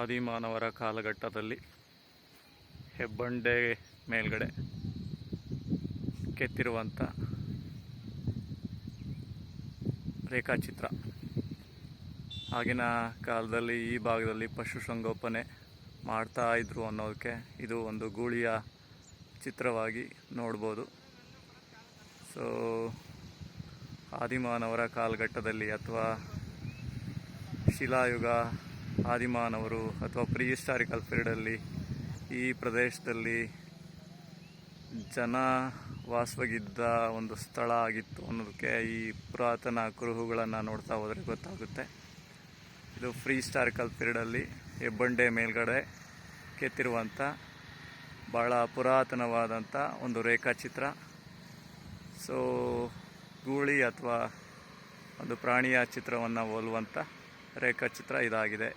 ಆದಿಮಾನವರ ಕಾಲಘಟ್ಟದಲ್ಲಿ ಹೆಬ್ಬಂಡೆ ಮೇಲ್ಗಡೆ ಕೆತ್ತಿರುವಂಥ ರೇಖಾಚಿತ್ರ. ಆಗಿನ ಕಾಲದಲ್ಲಿ ಈ ಭಾಗದಲ್ಲಿ ಪಶುಸಂಗೋಪನೆ ಮಾಡ್ತಾ ಇದ್ರು ಅನ್ನೋದಕ್ಕೆ ಇದು ಒಂದು ಗೂಳಿಯ ಚಿತ್ರವಾಗಿ ನೋಡ್ಬೋದು. ಸೊ ಆದಿಮಾನವರ ಕಾಲಘಟ್ಟದಲ್ಲಿ ಅಥವಾ ಶಿಲಾಯುಗ ಆದಿಮಾನವರು ಅಥವಾ ಪ್ರೀ ಹಿಸ್ಟಾರಿಕಲ್ ಪೀರಿಯಡಲ್ಲಿ ಈ ಪ್ರದೇಶದಲ್ಲಿ ಜನ ವಾಸವಾಗಿದ್ದ ಒಂದು ಸ್ಥಳ ಆಗಿತ್ತು ಅನ್ನೋದಕ್ಕೆ ಈ ಪುರಾತನ ಕುರುಹುಗಳನ್ನು ನೋಡ್ತಾ ಹೋದರೆ ಗೊತ್ತಾಗುತ್ತೆ. ಇದು ಫ್ರೀ ಹಿಸ್ಟಾರಿಕಲ್ ಪೀರಿಯಡಲ್ಲಿ ಹೆಬ್ಬಂಡೆ ಮೇಲ್ಗಡೆ ಕೆತ್ತಿರುವಂಥ ಭಾಳ ಪುರಾತನವಾದಂಥ ಒಂದು ರೇಖಾಚಿತ್ರ. ಸೊ ಗೂಳಿ ಅಥವಾ ಒಂದು ಪ್ರಾಣಿಯ ಚಿತ್ರವನ್ನು ಹೋಲುವಂಥ ರೇಖಾಚಿತ್ರ ಇದಾಗಿದೆ.